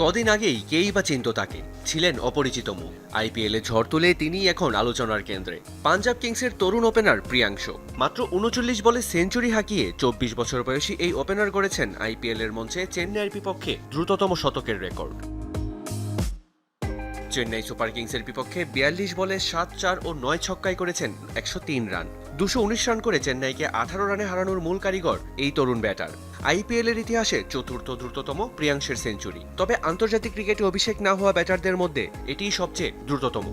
কদিন আগেই কেই বা চিন্ত তাকে, ছিলেন অপরিচিত মুখ। আইপিএলে ঝড় তুলে তিনি এখন আলোচনার কেন্দ্রে। পাঞ্জাব কিংসের তরুণ ওপেনার প্রিয়াংশ। মাত্র উনচল্লিশ বলে সেঞ্চুরি হাঁকিয়ে চব্বিশ বছর বয়সী এই ওপেনার গড়েছেন আইপিএলের মঞ্চে চেন্নাইয়ের বিপক্ষে দ্রুততম শতকের রেকর্ড। চেন্নাই সুপার কিংসের বিপক্ষে বিয়াল্লিশ বলে সাত, চার ও নয় ছক্কায় করেছেন একশো তিন রান। দুশো উনিশ রান করে চেন্নাইকে আঠারো রানে হারানোর মূল কারিগর এই তরুণ ব্যাটার। আইপিএল এর ইতিহাসে চতুর্থ দ্রুততম প্রিয়াংশের সেঞ্চুরি। তবে আন্তর্জাতিক ক্রিকেটে অভিষেক না হওয়া ব্যাটারদের মধ্যে এটিই সবচেয়ে দ্রুততম।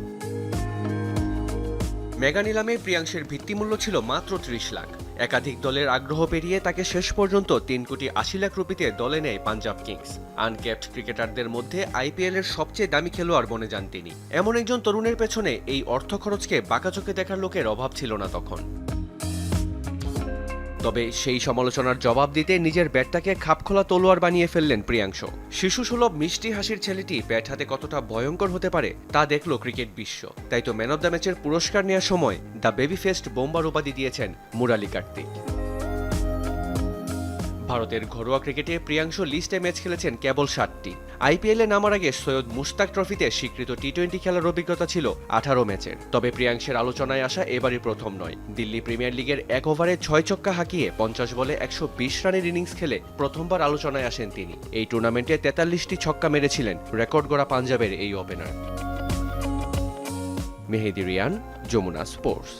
মেগা নিলামে প্রিয়াংশের ভিত্তিমূল্য ছিল মাত্র ত্রিশ লাখ। একাধিক দলের আগ্রহ পেরিয়ে তাকে শেষ পর্যন্ত তিন কোটি আশি লাখ রুপিতে দলে নেয় পাঞ্জাব কিংস। আনক্যাপড ক্রিকেটারদের মধ্যে আইপিএল এর সবচেয়ে দামি খেলোয়াড় বনে যান তিনি। এমন একজন তরুণের পেছনে এই অর্থ খরচকে বাঁকাচোখে দেখার লোকের অভাব ছিল না তখন। তবে সেই সমালোচনার জবাব দিতে নিজের ব্যাটটাকে খাপখোলা তলোয়ার বানিয়ে ফেললেন প্রিয়াংশ। শিশু সুলভ মিষ্টি হাসির ছেলেটি ব্যাট হাতে কতটা ভয়ঙ্কর হতে পারে তা দেখল ক্রিকেট বিশ্ব। তাই তো ম্যান অব দ্য ম্যাচের পুরস্কার নেওয়ার সময় দ্য বেবি ফেস্ট বোম্বার উপাধি দিয়েছেন মুরালি কার্তিক। ভারতের ঘরোয়া ক্রিকেটে প্রিয়াংশ লিস্টে ম্যাচ খেলেছেন কেবল সাতটি। আইপিএলে নামার আগে সৈয়দ মুশতাক ট্রফিতে স্বীকৃত টি টোয়েন্টি খেলার অভিজ্ঞতা ছিল আঠারো ম্যাচের। তবে প্রিয়াংশের আলোচনায় আসা এবারই প্রথম নয়। দিল্লি প্রিমিয়ার লিগের এক ওভারে ছয় ছক্কা হাঁকিয়ে পঞ্চাশ বলে একশো বিশ রানের ইনিংস খেলে প্রথমবার আলোচনায় আসেন তিনি। এই টুর্নামেন্টে তেতাল্লিশটি ছক্কা মেরেছিলেন রেকর্ড গড়া পাঞ্জাবের এই ওপেনার। মেহেদি রিয়ান, যমুনা স্পোর্টস।